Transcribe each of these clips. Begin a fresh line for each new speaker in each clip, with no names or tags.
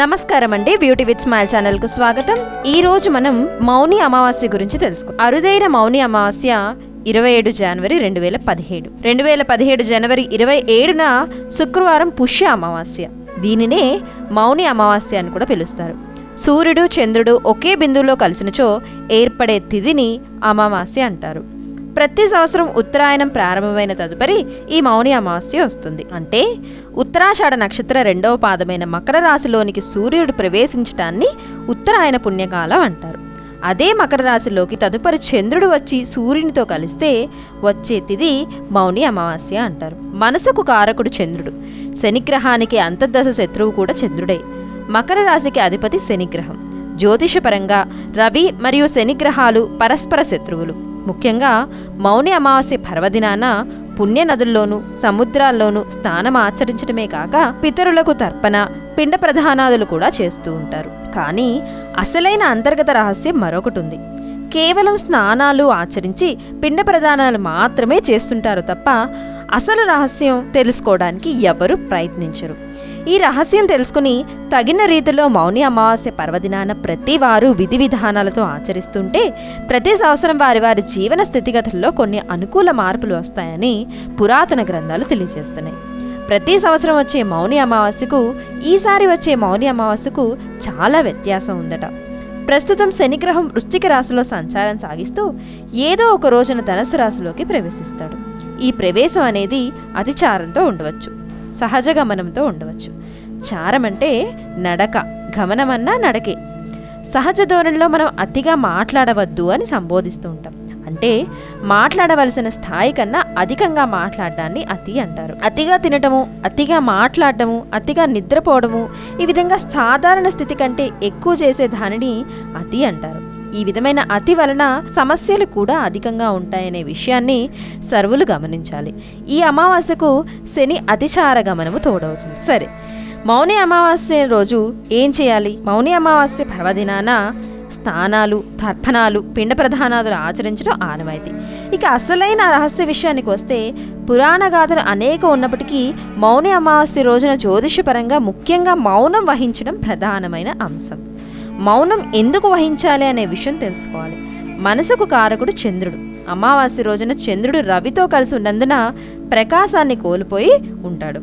నమస్కారం అండి beauty with smile ఛానల్కు స్వాగతం. ఈ రోజు మనం మౌని అమావాస్య గురించి తెలుసుకో అరుదైన మౌని అమావాస్య ఇరవై ఏడు జనవరి రెండు వేల పదిహేడు. రెండు వేల పదిహేడు జనవరి ఇరవై ఏడున శుక్రవారం పుష్య అమావాస్య. దీనినే మౌని అమావాస్య అని కూడా పిలుస్తారు. సూర్యుడు చంద్రుడు ఒకే బిందువులో కలిసినచో ఏర్పడే తిథిని అమావాస్య అంటారు. ప్రతి సంవత్సరం ఉత్తరాయణం ప్రారంభమైన తదుపరి ఈ మౌని అమావాస్య వస్తుంది. అంటే ఉత్తరాషాఢ నక్షత్ర రెండవ పాదమైన మకర రాశిలోనికి సూర్యుడు ప్రవేశించటాన్ని ఉత్తరాయణ పుణ్యకాలం అంటారు. అదే మకర రాశిలోకి తదుపరి చంద్రుడు వచ్చి సూర్యునితో కలిస్తే వచ్చే తిది మౌని అమావాస్య అంటారు. మనసుకు కారకుడు చంద్రుడు. శనిగ్రహానికి అంతర్దశ శత్రువు కూడా చంద్రుడే. మకర రాశికి అధిపతి శనిగ్రహం. జ్యోతిషపరంగా రవి మరియు శనిగ్రహాలు పరస్పర శత్రువులు. ముఖ్యంగా మౌని అమావాస్య పర్వదినాన పుణ్య నదుల్లోనూ సముద్రాల్లోనూ స్నానం ఆచరించడమే కాక పితరులకు తర్పణ పిండ ప్రధానాదులు కూడా చేస్తూ ఉంటారు. కానీ అసలైన అంతర్గత రహస్యం మరొకటి ఉంది కేవలం స్నానాలు ఆచరించి పిండ ప్రదానాలు మాత్రమే చేస్తుంటారు తప్ప అసలు రహస్యం తెలుసుకోవడానికి ఎవరు ప్రయత్నించరు. ఈ రహస్యం తెలుసుకుని తగిన రీతిలో మౌని అమావాస్య పర్వదినాన ప్రతి వారు విధి విధానాలతో ఆచరిస్తుంటే ప్రతి సంవత్సరం వారి వారి జీవన స్థితిగతుల్లో కొన్ని అనుకూల మార్పులు వస్తాయని పురాతన గ్రంథాలు తెలియజేస్తున్నాయి. ప్రతి సంవత్సరం వచ్చే మౌని అమావాస్యకు ఈసారి వచ్చే మౌని అమావాస్యకు చాలా వ్యత్యాసం ఉందట. ప్రస్తుతం శనిగ్రహం వృశ్చిక రాశిలో సంచారం సాగిస్తూ ఏదో ఒక రోజున ధనుసు రాశిలోకి ప్రవేశిస్తాడు. ఈ ప్రవేశం అనేది అతిచారంతో ఉండవచ్చు. సహజ గమనంతో ఉండవచ్చు. చారమంటే నడక గమనమన్నా నడకే. సహజ ధోరణిలో మనం అతిగా మాట్లాడవద్దు అని సంబోధిస్తూ ఉంటాం. అంటే మాట్లాడవలసిన స్థాయి కన్నా అధికంగా మాట్లాడడాన్ని అతి అంటారు. అతిగా తినటము అతిగా మాట్లాడటము అతిగా నిద్రపోవడము ఈ విధంగా సాధారణ స్థితి కంటే ఎక్కువ చేసే దానిని అతి అంటారు. ఈ విధమైన అతి వలన సమస్యలు కూడా అధికంగా ఉంటాయనే విషయాన్ని సర్వులు గమనించాలి. ఈ అమావాస్యకు శని అతిచార గమనము తోడవుతుంది. సరే మౌని అమావాస్య రోజు ఏం చేయాలి? మౌని అమావాస్య పర్వదినాన స్నానాలు తర్పణాలు పిండ ప్రధానాదులు ఆచరించడం ఆనవాయితీ. ఇక అసలైన రహస్య విషయానికి వస్తే పురాణ గాథలు అనేక ఉన్నప్పటికీ మౌని అమావాస్య రోజున జ్యోతిషపరంగా ముఖ్యంగా మౌనం వహించడం ప్రధానమైన అంశం. మౌనం ఎందుకు వహించాలి అనే విషయం తెలుసుకోవాలి. మనసుకు కారకుడు చంద్రుడు. అమావాస్య రోజున చంద్రుడు రవితో కలిసి ఉన్నందున ప్రకాశాన్ని కోల్పోయి ఉంటాడు.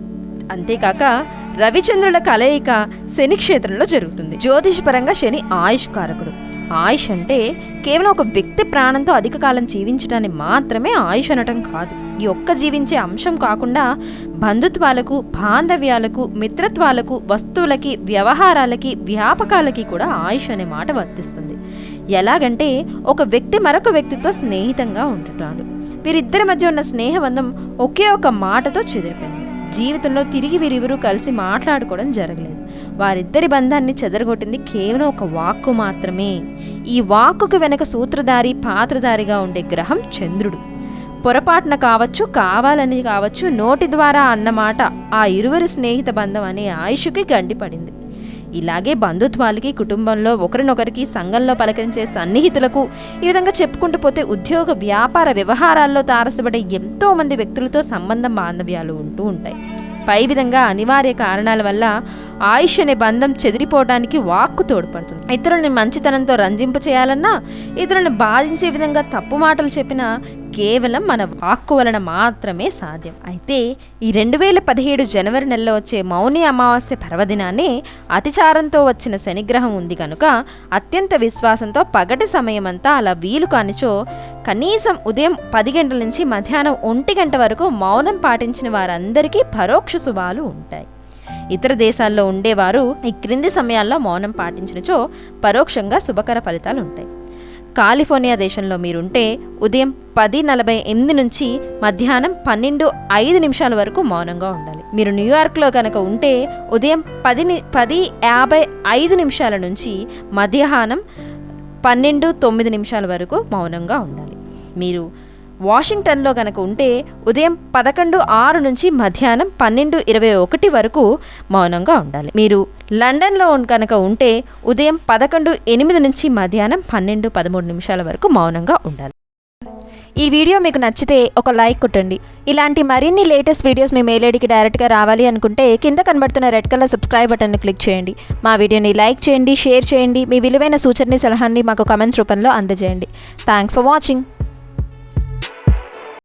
అంతేకాక రవిచంద్రుల కలయిక శని క్షేత్రంలో జరుగుతుంది. జ్యోతిషపరంగా శని ఆయుష్ కారకుడు. ఆయుష్ అంటే కేవలం ఒక వ్యక్తి ప్రాణంతో అధిక కాలం జీవించడాన్ని మాత్రమే ఆయుష్ అనటం కాదు. ఈ ఒక్క జీవించే అంశం కాకుండా బంధుత్వాలకు బాంధవ్యాలకు మిత్రత్వాలకు వస్తువులకి వ్యవహారాలకి వ్యాపకాలకి కూడా ఆయుష్ అనే మాట వర్తిస్తుంది. ఎలాగంటే ఒక వ్యక్తి మరొక వ్యక్తితో స్నేహితంగా ఉంటున్నాడు. వీరిద్దరి మధ్య ఉన్న స్నేహబంధం ఒకే ఒక మాటతో చెదిరిపోయింది. జీవితంలో తిరిగి వీరిరువురు కలిసి మాట్లాడుకోవడం జరగలేదు. వారిద్దరి బంధాన్ని చెదరగొట్టింది కేవలం ఒక వాక్కు మాత్రమే. ఈ వాక్కుకు వెనక సూత్రధారి పాత్రధారిగా ఉండే గ్రహం చంద్రుడు. పొరపాటున కావచ్చు కావాలని కావచ్చు నోటి ద్వారా అన్నమాట ఆ ఇరువురి స్నేహిత బంధం అనే ఆయుషుకి గండిపడింది. ఇలాగే బంధుత్వాలకి కుటుంబంలో ఒకరినొకరికి సంఘంలో పలకరించే సన్నిహితులకు ఈ విధంగా చెప్పుకుంటూ పోతే ఉద్యోగ వ్యాపార వ్యవహారాల్లో తారసపడే ఎంతో మంది వ్యక్తులతో సంబంధం బాంధవ్యాలు ఉంటూ ఉంటాయి. పై విధంగా అనివార్య కారణాల వల్ల ఆయుష్ అనే బంధం చెదిరిపోవడానికి వాక్కు తోడ్పడుతుంది. ఇతరుల్ని మంచితనంతో రంజింప చేయాలన్నా ఇతరులను బాధించే విధంగా తప్పు మాటలు చెప్పినా కేవలం మన వాక్కు వలన మాత్రమే సాధ్యం. అయితే ఈ రెండు వేల పదిహేడు జనవరి నెలలో వచ్చే మౌని అమావాస్య పర్వదినాన్ని అతిచారంతో వచ్చిన శనిగ్రహం ఉంది కనుక అత్యంత విశ్వాసంతో పగటి సమయమంతా అలా వీలు కానిచో కనీసం ఉదయం పది గంటల నుంచి మధ్యాహ్నం ఒంటి గంట వరకు మౌనం పాటించిన వారందరికీ పరోక్ష శుభాలు ఉంటాయి. ఇతర దేశాల్లో ఉండేవారు ఈ క్రింది సమయాల్లో మౌనం పాటించినచో పరోక్షంగా శుభకర ఫలితాలు ఉంటాయి. కాలిఫోర్నియా దేశంలో మీరుంటే ఉదయం పది నలభై ఎనిమిది నుంచి మధ్యాహ్నం పన్నెండు ఐదు నిమిషాల వరకు మౌనంగా ఉండాలి. మీరు న్యూయార్క్లో కనుక ఉంటే ఉదయం పది పది యాభై ఐదు నిమిషాల నుంచి మధ్యాహ్నం పన్నెండు తొమ్మిది నిమిషాల వరకు మౌనంగా ఉండాలి. మీరు వాషింగ్టన్లో కనుక ఉంటే ఉదయం పదకొండు ఆరు నుంచి మధ్యాహ్నం పన్నెండు ఇరవై ఒకటి వరకు మౌనంగా ఉండాలి. మీరు లండన్లో కనుక ఉంటే ఉదయం పదకొండు ఎనిమిది నుంచి మధ్యాహ్నం పన్నెండు పదమూడు నిమిషాల వరకు మౌనంగా ఉండాలి. ఈ వీడియో మీకు నచ్చితే ఒక లైక్ కొట్టండి. ఇలాంటి మరిన్ని లేటెస్ట్ వీడియోస్ మీ మెయిల్ ఐడికి డైరెక్ట్గా రావాలి అనుకుంటే కింద కనబడుతున్న రెడ్ కలర్ సబ్స్క్రైబ్ బటన్ను క్లిక్ చేయండి. మా వీడియోని లైక్ చేయండి షేర్ చేయండి. మీ విలువైన సూచనని సలహాన్ని మాకు కమెంట్స్ రూపంలో అందజేయండి. Thanks for watching